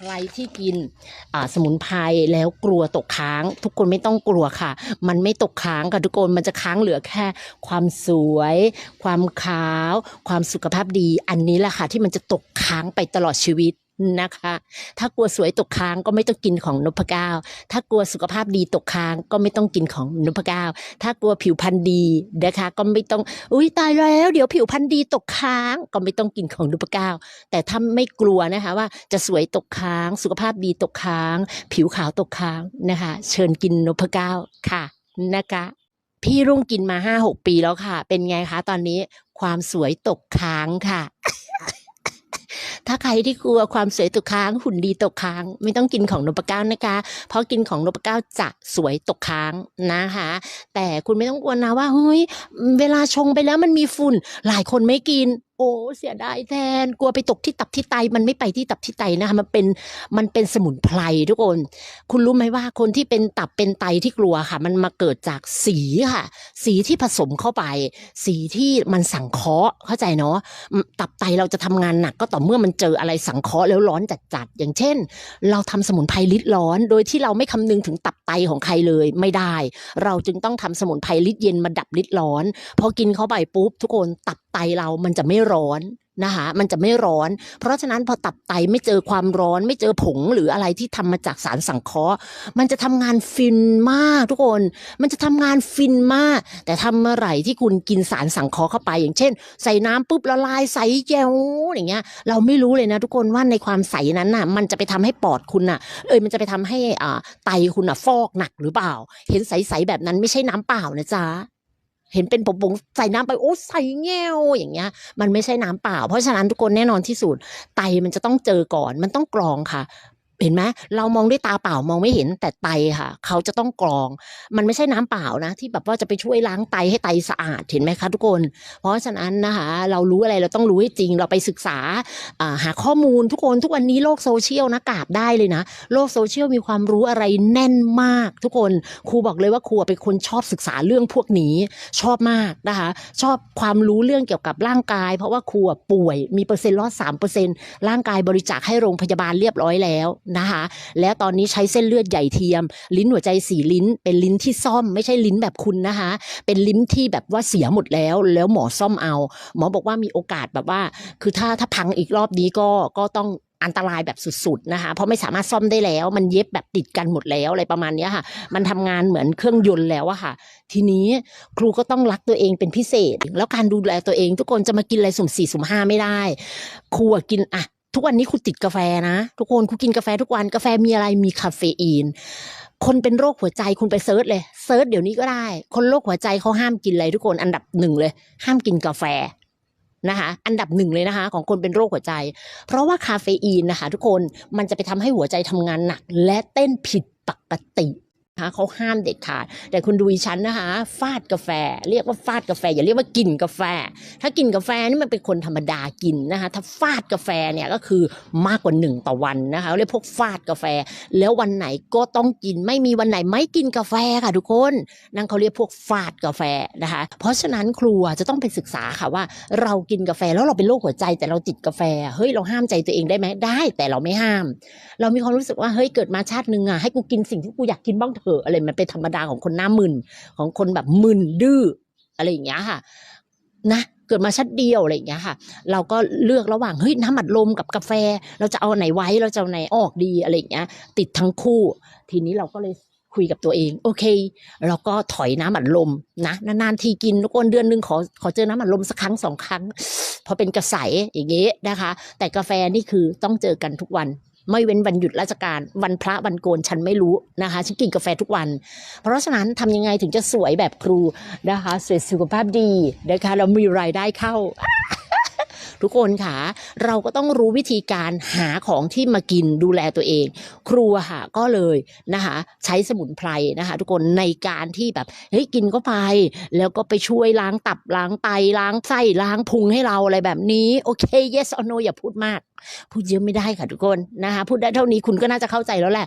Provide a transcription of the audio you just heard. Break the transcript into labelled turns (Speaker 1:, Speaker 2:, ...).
Speaker 1: ใครที่กินสมุนไพรแล้วกลัวตกค้าง ทุกคนไม่ต้องกลัวค่ะ มันไม่ตกค้างค่ะทุกคนมันจะค้างเหลือแค่ ความสวย ความขาว ความสุขภาพดี อันนี้แหละค่ะที่มันจะตกค้างไปตลอดชีวิต นะคะ ถ้ากลัวสวยตกค้างก็ไม่ต้องกินของนพเก้า ถ้ากลัวสุขภาพดีตกค้างก็ไม่ต้องกินของนพเก้า ถ้ากลัวผิวพรรณดีนะคะ ก็ไม่ต้อง อุ้ยตายแล้ว เดี๋ยวผิวพรรณดีตกค้างก็ไม่ต้องกินของนพเก้า แต่ถ้าไม่กลัวนะคะว่าจะสวยตกค้าง สุขภาพดีตกค้าง ผิวขาวตกค้างนะคะ เชิญกินนพเก้าค่ะนะคะพี่รุ่งกินมาห้าหกปีแล้วค่ะ เป็นไงคะตอนนี้ความสวยตกค้างค่ะ ถ้าใครที่กลัวความสวยตกค้าง หุ่นดีตกค้าง ไม่ต้องกินของนปเก้านะคะ เพราะกินของนปเก้าจะสวยตกค้างนะคะ แต่คุณไม่ต้องกลัวนะว่าเฮ้ยเวลาชงไปแล้วมันมีฝุ่น หลายคนไม่กิน โอ้เสียดายแทนกลัวไปตกที่ตับที่ไตมันไม่ไปที่ตับที่ไตนะคะมันเป็นมันเป็นสมุนไพรทุกคน คุณรู้ไหมว่าคนที่เป็นตับเป็นไตที่กลัวค่ะ มันมาเกิดจากสีค่ะ สีที่ผสมเข้าไป สีที่มันสังเคราะห์เข้าใจเนาะตับไตเราจะทำงานหนักก็ต่อเมื่อมันเจออะไรสังเคราะห์แล้วร้อนจัดๆอย่างเช่น เราทำสมุนไพรลิดร้อน โดยที่เราไม่คำนึงถึงตับไตของใครเลยไม่ได้ เราจึงต้องทำสมุนไพรลิดเย็นมาดับลิดร้อนพอกินเข้าไปปุ๊บทุกคนตับไตเรามันจะไม่ร้อนนะคะมันจะไม่ร้อน เพราะฉะนั้นพอตับไตไม่เจอความร้อน ไม่เจอผงหรืออะไรที่ทำมาจากสารสังเคราะห์ มันจะทำงานฟินมากทุกคน มันจะทำงานฟินมาก แต่ทำเมื่อไหร่ที่คุณกินสารสังเคราะห์เข้าไป อย่างเช่น ใส่น้ำปุ๊บละลายใสแจ๋วอย่างเงี้ย เราไม่รู้เลยนะทุกคนว่าในความใสนั้นน่ะ มันจะไปทำให้ปอดคุณน่ะ เอยมันจะไปทำให้อ่าไตคุณน่ะฟอกหนักหรือเปล่า เห็นใสๆแบบนั้นไม่ใช่น้ำเปล่านะจ๊ะ เห็นเป็นผงๆใส่น้ำไปโอ้ใส่แง่วอย่างเงี้ย มันไม่ใช่น้ำเปล่า เพราะฉะนั้นทุกคนแน่นอนที่สุดไตมันจะต้องเจอก่อน มันต้องกรองค่ะ เห็นไหมเรามองด้วยตาเปล่ามองไม่เห็นแต่ไตค่ะ เขาจะต้องกรอง มันไม่ใช่น้ำเปล่านะ ที่แบบว่าจะไปช่วยล้างไตให้ไตสะอาดเห็นไหมคะทุกคน เพราะฉะนั้นนะคะ เรารู้อะไรเราต้องรู้ให้จริง เราไปศึกษาหาข้อมูลทุกคนทุกวันนี้โลกโซเชียลนะกราบได้เลยนะ โลกโซเชียลมีความรู้อะไรแน่นมาก ทุกคนครูบอกเลยว่าครูเป็นคนชอบศึกษาเรื่องพวกนี้ชอบมากนะคะ ชอบความรู้เรื่องเกี่ยวกับร่างกาย เพราะว่าครูป่วยมีเปอร์เซ็นต์รอดสามเปอร์เซ็นต์ร่างกายบริจาคให้โรงพยาบาลเรียบร้อยแล้วนะคะ แล้วตอนนี้ใช้เส้นเลือดใหญ่เทียม ลิ้นหัวใจสีลิ้น เป็นลิ้นที่ซ่อม ไม่ใช่ลิ้นแบบคุณนะคะ เป็นลิ้นที่แบบว่าเสียหมดแล้ว แล้วหมอซ่อมเอา หมอบอกว่ามีโอกาสแบบว่า คือถ้าถ้าพังอีกรอบนี้ก็ก็ต้องอันตรายแบบสุดๆนะคะ เพราะไม่สามารถซ่อมได้แล้ว มันเย็บแบบติดกันหมดแล้วอะไรประมาณนี้ค่ะ มันทำงานเหมือนเครื่องยนต์แล้วอะค่ะ ทีนี้ครูก็ต้องรักตัวเองเป็นพิเศษ แล้วการดูแลตัวเองทุกคนจะมากินอะไรสุ่มสี่สุ่มห้าไม่ได้ ครูกินอะ ทุกวันนี้ครูติดกาแฟนะ ทุกคนครูกินกาแฟทุกวันกาแฟมีอะไรมีคาเฟอีน คนเป็นโรคหัวใจคุณไปเซิร์ชเลยเซิร์ชเดี๋ยวนี้ก็ได้ คนโรคหัวใจเขาห้ามกินอะไรทุกคนอันดับหนึ่งเลย ห้ามกินกาแฟนะคะอันดับหนึ่งเลยนะคะ ของคนเป็นโรคหัวใจ เพราะว่าคาเฟอีนนะคะ ทุกคนมันจะไปทำให้หัวใจทำงานหนัก และเต้นผิดปกติ คะเขาห้ามเด็ดขาด แต่คุณดูอีฉันนะคะ ฟาดกาแฟ เรียกว่าฟาดกาแฟ อย่าเรียกว่ากินกาแฟ ถ้ากินกาแฟนี่มันเป็นคนธรรมดากินนะคะถ้าฟาดกาแฟเนี่ยก็คือมากกว่าหนึ่งต่อวันนะคะเรียกพวกฟาดกาแฟ แล้ววันไหนก็ต้องกินไม่มีวันไหนไม่กินกาแฟค่ะทุกคนนั่นเขาเรียกพวกฟาดกาแฟนะคะ เพราะฉะนั้นครูจะต้องไปศึกษาค่ะว่า เรากินกาแฟแล้วเราเป็นโรคหัวใจแต่เราติดกาแฟเฮ้ยเราห้ามใจตัวเองได้ไหมได้แต่เราไม่ห้าม เรามีความรู้สึกว่าเฮ้ยเกิดมาชาติหนึ่งอะให้กูกินสิ่งที่กูอยากกินบ้างเถอะอะไรมันเป็นธรรมดาของคนหน้ามึนของคนแบบมึนดื้ออะไรอย่างเงี้ยค่ะนะเกิดมาชัดเดียวอะไรอย่างเงี้ยค่ะ เราก็เลือกระหว่างเฮ้ยน้ำอัดลมกับกาแฟ เราจะเอาไหนไว้เราจะเอาไหนออกดีอะไรอย่างเงี้ย ติดทั้งคู่ ทีนี้เราก็เลยคุยกับตัวเอง โอเค เราก็ถอยน้ำอัดลมนะนานๆทีกินทุกคนเดือนหนึ่งขอขอเจอน้ำอัดลมสักครั้งสองครั้งพอเป็นกระใสอย่างเงี้ยนะคะ แต่กาแฟนี่คือต้องเจอกันทุกวัน ไม่เว้นวันหยุดราชการ วันพระวันโกนฉันไม่รู้นะคะฉันกินกาแฟทุกวัน เพราะฉะนั้นทำยังไงถึงจะสวยแบบครูนะคะสวยสุขภาพดีนะคะเรามีรายได้เข้า ทุกคนค่ะ เราก็ต้องรู้วิธีการหาของที่มากินดูแลตัวเอง ครัวค่ะก็เลยนะคะใช้สมุนไพรนะคะ ทุกคนในการที่แบบเฮ้ยกินก็ไป แล้วก็ไปช่วยล้างตับล้างไตล้างไส้ล้างพุงให้เราอะไรแบบนี้โอเค yes or no อย่าพูดมาก พูดเยอะไม่ได้ค่ะทุกคนนะคะพูดได้เท่านี้คุณก็น่าจะเข้าใจแล้วแหละ